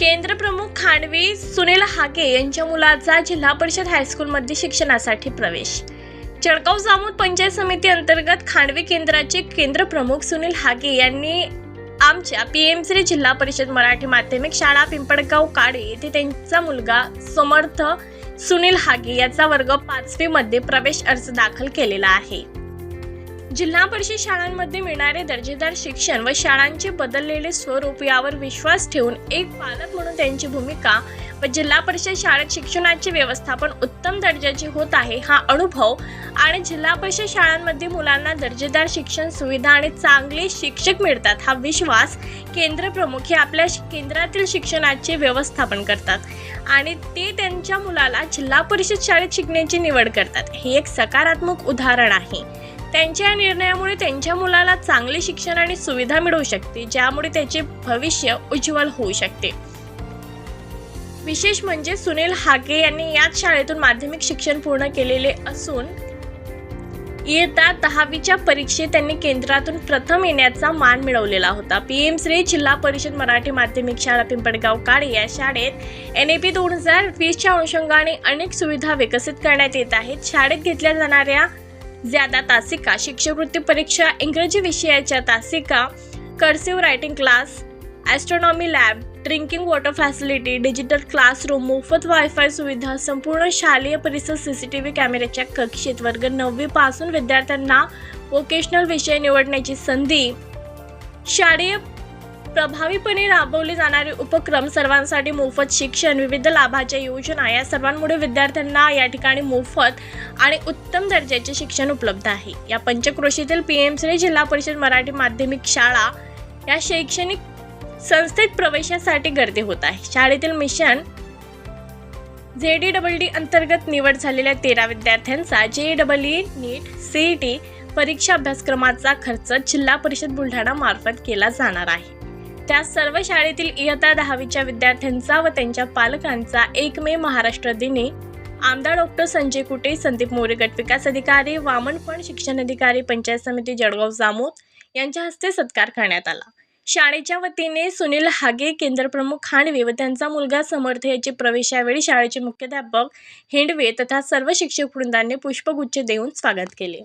केंद्रप्रमुख खांडवी सुनील हाके यांच्या मुलाचा जिल्हा परिषद हायस्कूलमध्ये शिक्षणासाठी प्रवेश. जळगाव जामोद पंचायत समिती अंतर्गत खांडवी केंद्राचे केंद्रप्रमुख सुनील हाके यांनी आमच्या पी एम श्री जिल्हा परिषद मराठी माध्यमिक शाळा पिंपळगाव काळे येथे त्यांचा मुलगा समर्थ सुनील हागे याचा वर्ग पाचवीमध्ये प्रवेश अर्ज दाखल केलेला आहे. जिल्हा परिषद शाळांमध्ये मिळणारे दर्जेदार शिक्षण व शाळांचे बदललेले स्वरूप यावर विश्वास ठेवून एक पालक म्हणून त्यांची भूमिका व जिल्हा परिषद शाळेत शिक्षणाचे व्यवस्थापन उत्तम दर्जाचे होत आहे हा अनुभव आणि जिल्हा परिषद शाळांमध्ये मुलांना दर्जेदार शिक्षण सुविधा आणि चांगले शिक्षक मिळतात हा विश्वास केंद्र प्रमुख हे आपल्या केंद्रातील शिक्षणाचे व्यवस्थापन करतात आणि ते त्यांच्या मुलाला जिल्हा परिषद शाळेत शिकण्याची निवड करतात. हे एक सकारात्मक उदाहरण आहे. त्यांच्या या निर्णयामुळे त्यांच्या मुलाला चांगले शिक्षण आणि सुविधा मिळू शकते ज्यामुळे त्याचे भविष्य उज्ज्वल होऊ शकते. विशेष म्हणजे सुनील हाके यांनी याच शाळेतून माध्यमिक शिक्षण पूर्ण केलेले असून इयत्ता दहावीच्या परीक्षेत त्यांनी केंद्रातून प्रथम येण्याचा मान मिळवलेला होता. पी एम श्री जिल्हा परिषद मराठी माध्यमिक शाळा पिंपळगाव काळे या शाळेत एन ए पी दोन हजार वीसच्या अनुषंगाने अनेक सुविधा विकसित करण्यात येत आहेत. शाळेत घेतल्या जाणाऱ्या ज्यादा तासिका शिष्यवृत्ती परीक्षा इंग्रजी विषयाच्या तासिका cursive writing class astronomy lab drinking water facility digital classroom मोफत वायफाय सुविधा संपूर्ण शालेय परिसर सी सी टी व्ही कॅमेऱ्याच्या कक्षेत वर्ग नववीपासून विद्यार्थ्यांना वोकेशनल विषय निवडण्याची संधी. शालेय प्रभावीपणे राबवले जाणारे उपक्रम सर्वांसाठी मोफत शिक्षण विविध लाभाच्या योजना या सर्वांमुळे विद्यार्थ्यांना या ठिकाणी मोफत आणि उत्तम दर्जाचे शिक्षण उपलब्ध आहे. या पंचक्रोशीतील पी एम श्री जिल्हा परिषद मराठी माध्यमिक शाळा या शैक्षणिक संस्थेत प्रवेशासाठी गर्दी होत आहे. शाळेतील मिशन जे डी डबल डी अंतर्गत निवड झालेल्या तेरा विद्यार्थ्यांचा J double E NEET CE T परीक्षा अभ्यासक्रमाचा खर्च जिल्हा परिषद बुलढाणा मार्फत केला जाणार आहे. त्या सर्व शाळेतील इयत्ता दहावीच्या विद्यार्थ्यांचा व त्यांच्या पालकांचा एक मे महाराष्ट्र दिनी आमदार डॉक्टर संजय कुटे संदीप मोरे गट विकास अधिकारी वामन फण शिक्षण अधिकारी पंचायत समिती जळगाव जामोद यांच्या हस्ते सत्कार करण्यात आला. शाळेच्या वतीने सुनील हागे केंद्रप्रमुख खांडवे व त्यांचा मुलगा समर्थ याचे प्रवेश यावेळी शाळेचे मुख्याध्यापक हेंडवे तथा सर्व शिक्षक वृंदांनी पुष्पगुच्छ देऊन स्वागत केले.